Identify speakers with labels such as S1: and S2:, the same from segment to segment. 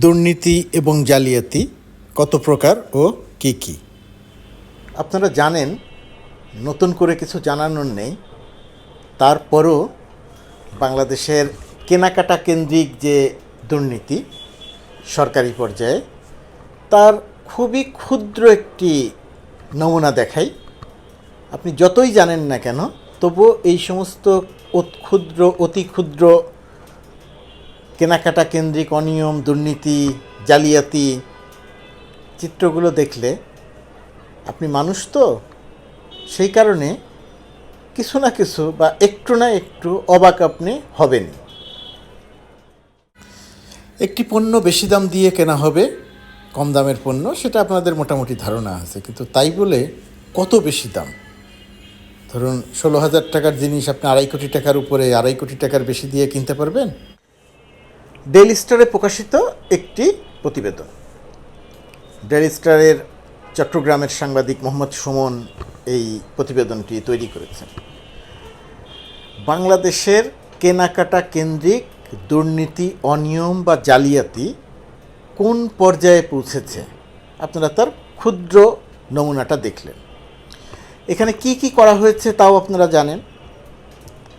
S1: দুর্নীতি এবং জালিয়াতি কত প্রকার ও কি কি? আপনারা জানেন, নতুন করে কিছু জানানোর নেই। তারপরও বাংলাদেশের কেনাকাটা কেন্দ্রিক যে দুর্নীতি সরকারি পর্যায়ে, তার খুবই ক্ষুদ্র একটি নমুনা দেখাই। আপনি যতই জানেন না কেন, তবুও এই সমস্ত ক্ষুদ্র অতি ক্ষুদ্র কেনাকাটা কেন্দ্রিক অনিয়ম, দুর্নীতি, জালিয়াতি, চিত্রগুলো দেখলে আপনি মানুষ তো। সেই কারণে কিছু না কিছু বা একটু না একটু অবাক আপনি হবেনই একটি পণ্য বেশি দাম দিয়ে কেনা হবে, কম দামের পণ্য, সেটা আপনাদের মোটামুটি ধারণা আছে। কিন্তু তাই বলে কত বেশি দাম? ধরুন, ষোলো হাজার টাকার জিনিস আপনি আড়াই কোটি টাকার উপরে আড়াই কোটি টাকার বেশি দিয়ে কিনতে পারবেন? ডেইলি স্টারে প্রকাশিত একটি প্রতিবেদন। ডেইলি স্টারের চট্টগ্রামের সাংবাদিক মোহাম্মদ সুমন এই প্রতিবেদনটি তৈরি করেছেন। বাংলাদেশের কেনাকাটা কেন্দ্রিক দুর্নীতি, অনিয়ম বা জালিয়াতি কোন পর্যায়ে পৌঁছেছে? আপনারা তার ক্ষুদ্র নমুনাটা দেখলেন। এখানে কি কি করা হয়েছে তাও আপনারা জানেন।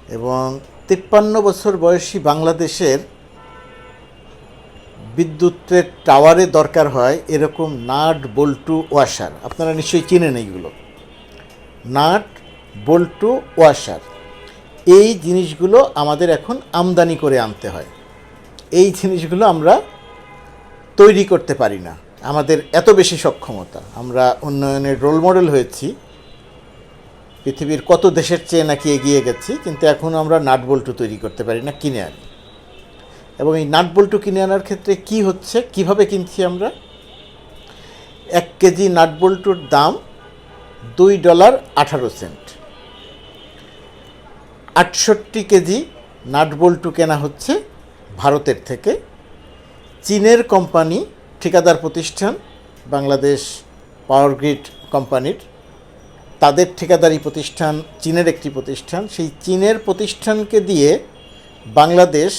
S1: এবং তিপ্পান্ন বছর বয়সী বাংলাদেশের বিদ্যুতের টাওয়ারে দরকার হয় এরকম নাট বল্টু ওয়াশার। আপনারা নিশ্চয়ই চিনেন এইগুলো। নাট বল্টু ওয়াশার। এই জিনিসগুলো আমাদের এখন আমদানি করে আনতে হয়। এই জিনিসগুলো আমরা তৈরি করতে পারি না। আমাদের এত বেশি সক্ষমতা। আমরা উন্নয়নের রোল মডেল হয়েছি। পৃথিবীর কত দেশের চেয়ে নাকি এগিয়ে গেছি, কিন্তু এখন আমরা নাট বল্টু তৈরি করতে পারি না, কিনে আনি। এবং এই নাট বল্টু কিনে আনার ক্ষেত্রে কি হচ্ছে? কীভাবে কিনছি আমরা? এক কেজি নাট বল্টুর দাম দুই ডলার আঠারো সেন্ট। আটষট্টি কেজি নাট বল্টু কেনা হচ্ছে ভারতের থেকে। চীনের কোম্পানি, ঠিকাদার প্রতিষ্ঠান, বাংলাদেশ পাওয়ার গ্রিড কোম্পানির। তাদের ঠিকাদারি প্রতিষ্ঠান, চীনের একটি প্রতিষ্ঠান। সেই চীনের প্রতিষ্ঠানকে দিয়ে বাংলাদেশ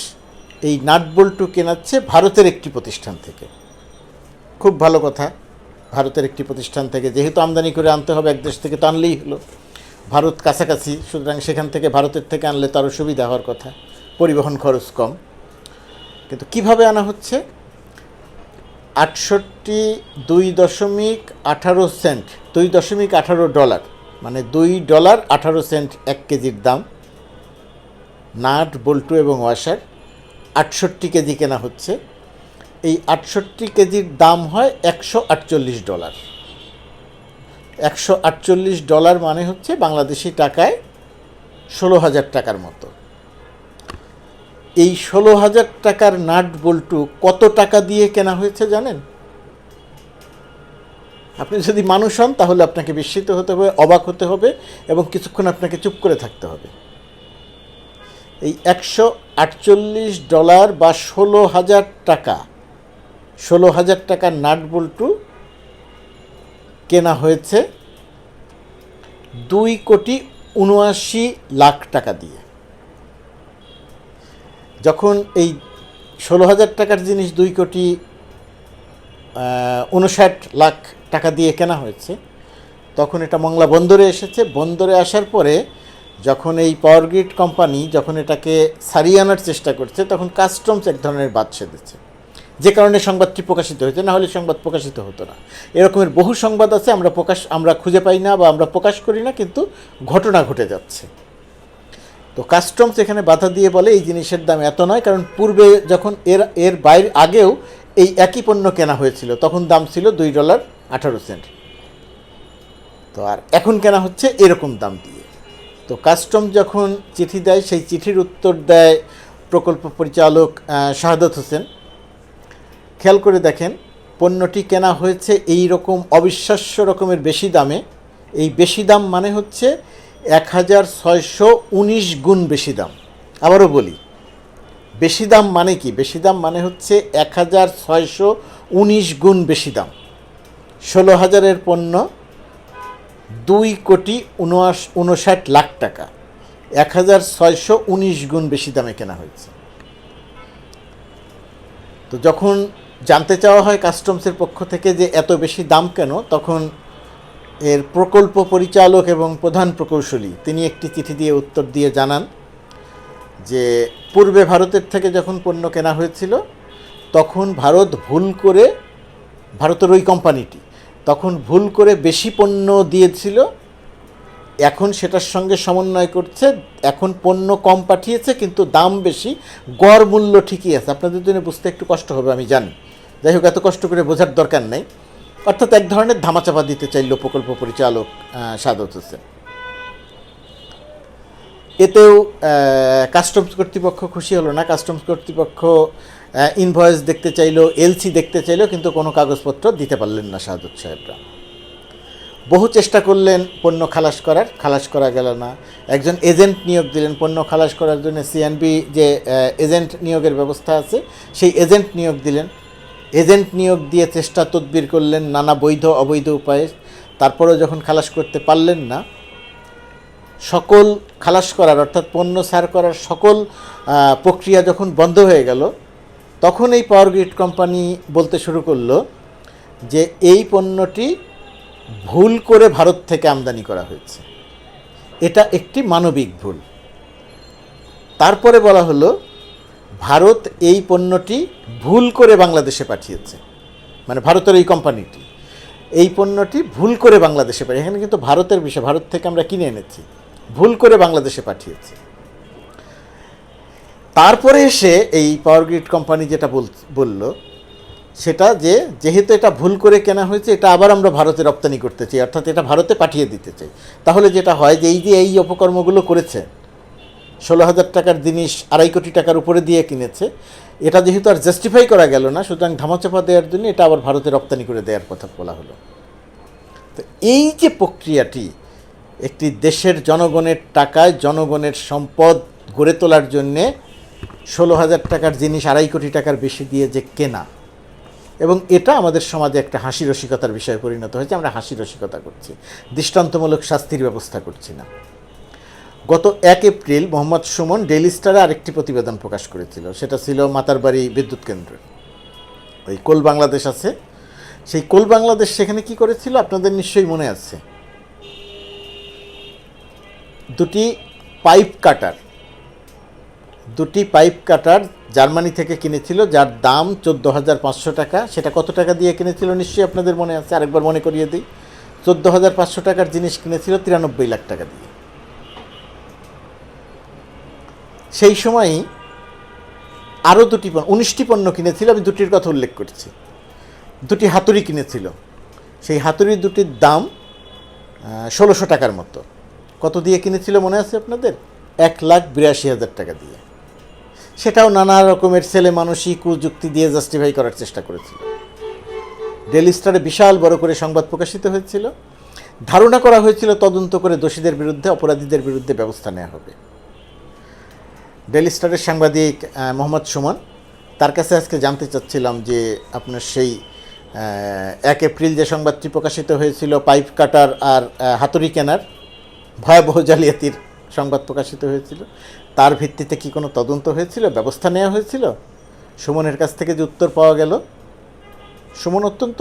S1: এই নাটবল্টু কেনাচ্ছে ভারতের একটি প্রতিষ্ঠান থেকে। খুব ভালো কথা। ভারতের একটি প্রতিষ্ঠান থেকে। যেহেতু আমদানি করে আনতে হবে, এক দেশ থেকে তো আনলেই হলো। ভারত কাছাকাছি, সুতরাং সেখান থেকে ভারতের থেকে আনলে তারও সুবিধা হওয়ার কথা। পরিবহন খরচ কম। কিন্তু কীভাবে আনা হচ্ছে? আটষট্টি দুই দশমিক আঠারো সেন্ট, দুই দশমিক আঠারো ডলার মানে দুই ডলার আঠারো সেন্ট এক কেজির দাম। নাট, বল্টু এবং ওয়াশার আটষট্টি কেজি কেনা হচ্ছে। এই আটষট্টি কেজির দাম হয় একশো আটচল্লিশ ডলার। একশো আটচল্লিশ ডলার মানে হচ্ছে বাংলাদেশি টাকায় ষোলো হাজার টাকার মতো। এই ষোলো হাজার টাকার নাট বল্টু কত টাকা দিয়ে কেনা হয়েছে জানেন? আপনি যদি মানুষ হন তাহলে আপনাকে বিস্মিত হতে হবে, অবাক হতে হবে এবং কিছুক্ষণ আপনাকে চুপ করে থাকতে হবে। এই একশো আটচল্লিশ ডলার বা ষোলো হাজার টাকা, ষোলো হাজার টাকার নাট বল্টু কেনা হয়েছে দুই কোটি উনআশি লাখ টাকা দিয়ে। যখন এই ষোলো হাজার টাকার জিনিস দুই কোটি উনষাট লাখ টাকা দিয়ে কেনা হয়েছে, তখন এটা মংলা বন্দরে এসেছে। বন্দরে আসার পরে যখন এই পাওয়ার গ্রিড কোম্পানি যখন এটাকে সারিয়ে আনার চেষ্টা করছে, তখন কাস্টমস এক ধরনের বাদ সেধেছে। যে কারণে সংবাদটি প্রকাশিত হয়েছে, না হলে সংবাদ প্রকাশিত হতো না। এরকমের বহু সংবাদ আছে, আমরা প্রকাশ, আমরা খুঁজে পাই না বা আমরা প্রকাশ করি না, কিন্তু ঘটনা ঘটে যাচ্ছে। তো কাস্টমস এখানে বাধা দিয়ে বলে এই জিনিসের দাম এত নয়, কারণ পূর্বে যখন এর এর বাইরে আগেও এই একই পণ্য কেনা হয়েছিল, তখন দাম ছিল দুই ডলার আঠারো সেন্ট। তো আর এখন কেনা হচ্ছে এরকম দাম দিয়ে। তো কাস্টম যখন চিঠি দেয়, সেই চিঠির উত্তর দেয় প্রকল্প পরিচালক শাহাদত হোসেন। খেয়াল করে দেখেন, পণ্যটি কেনা হয়েছে এই রকম অবিশ্বাস্য রকমের বেশি দামে। এই বেশি দাম মানে হচ্ছে এক হাজার ছয়শো উনিশ গুণ বেশি দাম। আবারও বলি, বেশি দাম মানে কি? বেশি দাম মানে হচ্ছে এক হাজার ছয়শো উনিশ গুণ বেশি দাম। ষোলো হাজারের পণ্য দুই কোটি উনআশ, উনষাট লাখ টাকা। এক হাজার ছয়শো উনিশ গুণ বেশি দামে কেনা হয়েছে। তো যখন জানতে চাওয়া হয় কাস্টমসের পক্ষ থেকে যে এত বেশি দাম কেন, তখন এর প্রকল্প পরিচালক এবং প্রধান প্রকৌশলী তিনি একটি চিঠি দিয়ে উত্তর দিয়ে জানান যে, পূর্বে ভারতের থেকে যখন পণ্য কেনা হয়েছিল, তখন ভারত ভুল করে ভারতের ওই কোম্পানিটি তখন ভুল করে বেশি পণ্য দিয়েছিল। এখন সেটার সঙ্গে সমন্বয় করছে। এখন পণ্য কম পাঠিয়েছে, কিন্তু দাম বেশি, গড় মূল্য ঠিকই আছে। আপনাদের জন্য বুঝতে একটু কষ্ট হবে, আমি জানি। যাই হোক, এত কষ্ট করে বোঝার দরকার নেই। অর্থাৎ এক ধরনের ধামাচাপা দিতে চাইল প্রকল্প পরিচালক সাদত হোসেন। এতেও কাস্টমস কর্তৃপক্ষ খুশি হলো না। কাস্টমস কর্তৃপক্ষ ইনভয়েস দেখতে চাইলো এলসি দেখতে চাইলো, কিন্তু কোনো কাগজপত্র দিতে পারলেন না শাহাদত সাহেবরা। বহু চেষ্টা করলেন পণ্য খালাস করার, খালাস করা গেল না। একজন এজেন্ট নিয়োগ দিলেন পণ্য খালাস করার জন্য। সিএনবি যে এজেন্ট নিয়োগের ব্যবস্থা আছে, সেই এজেন্ট নিয়োগ দিলেন। এজেন্ট নিয়োগ দিয়ে চেষ্টা তদবির করলেন, নানা বৈধ, অবৈধ উপায়ে। তারপরেও যখন খালাস করতে পারলেন না, সকল খালাস করার, অর্থাৎ পণ্য সার করার সকল প্রক্রিয়া যখন বন্ধ হয়ে গেল তখন এই পাওয়ার গ্রিড কোম্পানি বলতে শুরু করল যে এই পণ্যটি ভুল করে ভারত থেকে আমদানি করা হয়েছে। এটা একটি মানবিক ভুল। তারপরে বলা হলো, ভারত এই পণ্যটি ভুল করে বাংলাদেশে পাঠিয়েছে। মানে ভারতের এই কোম্পানিটি এই পণ্যটি ভুল করে বাংলাদেশে পাঠিয়ে এখানে কিন্তু ভারতের বিষয়, ভারত থেকে আমরা কিনে এনেছি। ভুল করে বাংলাদেশে পাঠিয়েছে। তারপরে এসে এই পাওয়ার গ্রিড কোম্পানি যেটা বল, বলল, সেটা যে যেহেতু এটা ভুল করে কেনা হয়েছে, এটা আবার আমরা ভারতে রপ্তানি করতে চাই, অর্থাৎ এটা ভারতে পাঠিয়ে দিতে চাই। তাহলে যেটা হয় যে এই যে এই অপকর্মগুলো করেছে, ষোলো হাজার টাকার জিনিস আড়াই কোটি টাকার উপরে দিয়ে কিনেছে, এটা যেহেতু আর জাস্টিফাই করা গেল না, সুতরাং ধামাচাপা দেওয়ার জন্য এটা আবার ভারতে রপ্তানি করে দেওয়ার কথা বলা হলো। তো এই যে প্রক্রিয়াটি একটি দেশের জনগণের টাকায় জনগণের সম্পদ গড়ে তোলার জন্যে ষোলো হাজার টাকার জিনিস, আড়াই কোটি টাকার বেশি দিয়ে যে কেনা। এবং এটা আমাদের সমাজে একটা হাসি রসিকতার বিষয়ে পরিণত হয়েছে, আমরা হাসি রসিকতা করছি। দৃষ্টান্তমূলক শাস্তির ব্যবস্থা করছি না। গত এক এপ্রিল মোহাম্মদ সুমন ডেইলি স্টারে আরেকটি প্রতিবেদন প্রকাশ করেছিল। সেটা ছিল মাতারবাড়ি বিদ্যুৎ কেন্দ্র। ওই কোল বাংলাদেশ আছে। সেই কোল বাংলাদেশ সেখানে কি করেছিল? আপনাদের নিশ্চয়ই মনে আছে। দুটি পাইপ কাটার দুটি পাইপ কাটার জার্মানি থেকে কিনেছিল, যার দাম চোদ্দ হাজার পাঁচশো টাকা। সেটা কত টাকা দিয়ে কিনেছিল? নিশ্চয়ই আপনাদের মনে আছে, আরেকবার মনে করিয়ে দিই। চোদ্দ হাজার পাঁচশো টাকার জিনিস কিনেছিল তিরানব্বই লাখ টাকা দিয়ে। সেই সময়ই আরও দুটি পণ্য, উনিশটি পণ্য কিনেছিল, আমি দুটির কথা উল্লেখ করছি। দুটি হাতুড়ি কিনেছিল। সেই হাতুড়ি দুটির দাম ষোলোশো টাকার মতো। কত দিয়ে কিনেছিল মনে আছে আপনাদের? এক লাখ বিরাশি হাজার টাকা দিয়ে। সেটাও নানা রকমের ছেলে মানসিক কুযুক্তি দিয়ে জাস্টিফাই করার চেষ্টা করেছিল। ডেলি স্টারে বিশাল বড় করে সংবাদ প্রকাশিত হয়েছিল। ধারণা করা হয়েছিল তদন্ত করে দোষীদের বিরুদ্ধে, অপরাধীদের বিরুদ্ধে ব্যবস্থা নেওয়া হবে। ডেলি স্টারের সাংবাদিক মোহাম্মদ সুমন, তার কাছে আজকে জানতে চাচ্ছিলাম যে আপনার সেই এক এপ্রিল যে সংবাদটি প্রকাশিত হয়েছিল, পাইপ কাটার আর হাতুড়ি কেনার ভয়াবহ জালিয়াতির সংবাদ প্রকাশিত হয়েছিল। তার ভিত্তিতে কি কোনো তদন্ত হয়েছিল? ব্যবস্থা নেওয়া হয়েছিল? সুমনের কাছ থেকে যে উত্তর পাওয়া গেল, সুমন অত্যন্ত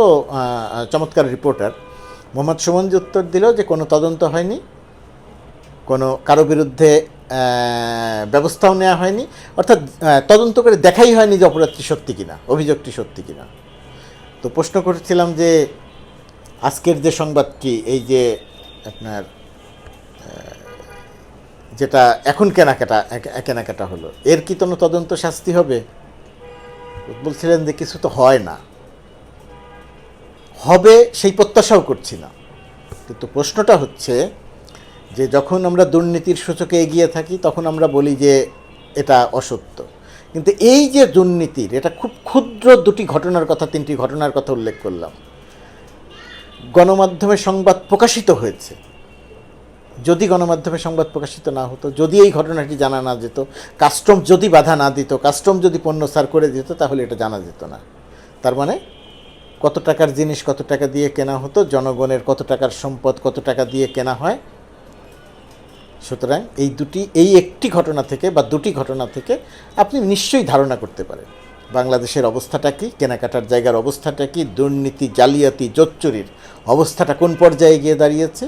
S1: চমৎকার রিপোর্টার মোহাম্মদ সুমন যে উত্তর দিল যে কোনো তদন্ত হয়নি, কোনো কারও বিরুদ্ধে ব্যবস্থাও নেওয়া হয়নি, অর্থাৎ তদন্ত করে দেখাই হয়নি যে অপরাধটি সত্যি কিনা, অভিযোগটি সত্যি কিনা। তো প্রশ্ন করেছিলাম যে আজকের যে সংবাদটি, এই যে আপনার যেটা এখন কেনাকাটা কেনাকাটা হলো। এর কি কোনো তদন্ত শাস্তি হবে? বলছিলেন যে কিছু তো হয় না। হবে সেই প্রত্যাশাও করছি না। কিন্তু প্রশ্নটা হচ্ছে যে যখন আমরা দুর্নীতির সূচকে এগিয়ে থাকি, তখন আমরা বলি যে এটা অসত্য। কিন্তু এই যে দুর্নীতির, এটা খুব ক্ষুদ্র দুটি ঘটনার কথা, তিনটি ঘটনার কথা উল্লেখ করলাম। গণমাধ্যমে সংবাদ প্রকাশিত হয়েছে। যদি গণমাধ্যমে সংবাদ প্রকাশিত না হতো, যদি এই ঘটনাটি জানা না যেত, কাস্টম যদি বাধা না দিত, কাস্টম যদি পণ্য সার করে দিত, তাহলে এটা জানা যেত না। তার মানে কত টাকার জিনিস কত টাকা দিয়ে কেনা হতো, জনগণের কত টাকার সম্পদ কত টাকা দিয়ে কেনা হয়। সুতরাং এই দুটি, এই একটি ঘটনা থেকে বা দুটি ঘটনা থেকে আপনি নিশ্চয়ই ধারণা করতে পারেন। বাংলাদেশের অবস্থাটা কি, কেনাকাটার জায়গার অবস্থাটা কি, দুর্নীতি, জালিয়াতি, জোচ্চুরির অবস্থাটা কোন পর্যায়ে গিয়ে দাঁড়িয়েছে,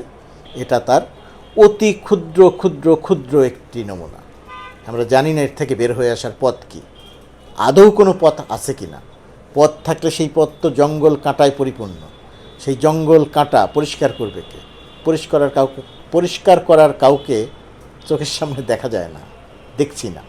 S1: এটা তার অতি ক্ষুদ্র ক্ষুদ্র ক্ষুদ্র একটি নমুনা। আমরা জানি না এর থেকে বের হয়ে আসার পথ কি। আদৌ কোনো পথ আছে কি না? পথ থাকলে সেই পথ তো জঙ্গল কাঁটায় পরিপূর্ণ। সেই জঙ্গল কাঁটা পরিষ্কার করবে কে? পরিষ্কার কাউকে পরিষ্কার করার কাউকে চোখের সামনে দেখা যায় না, দেখছি না।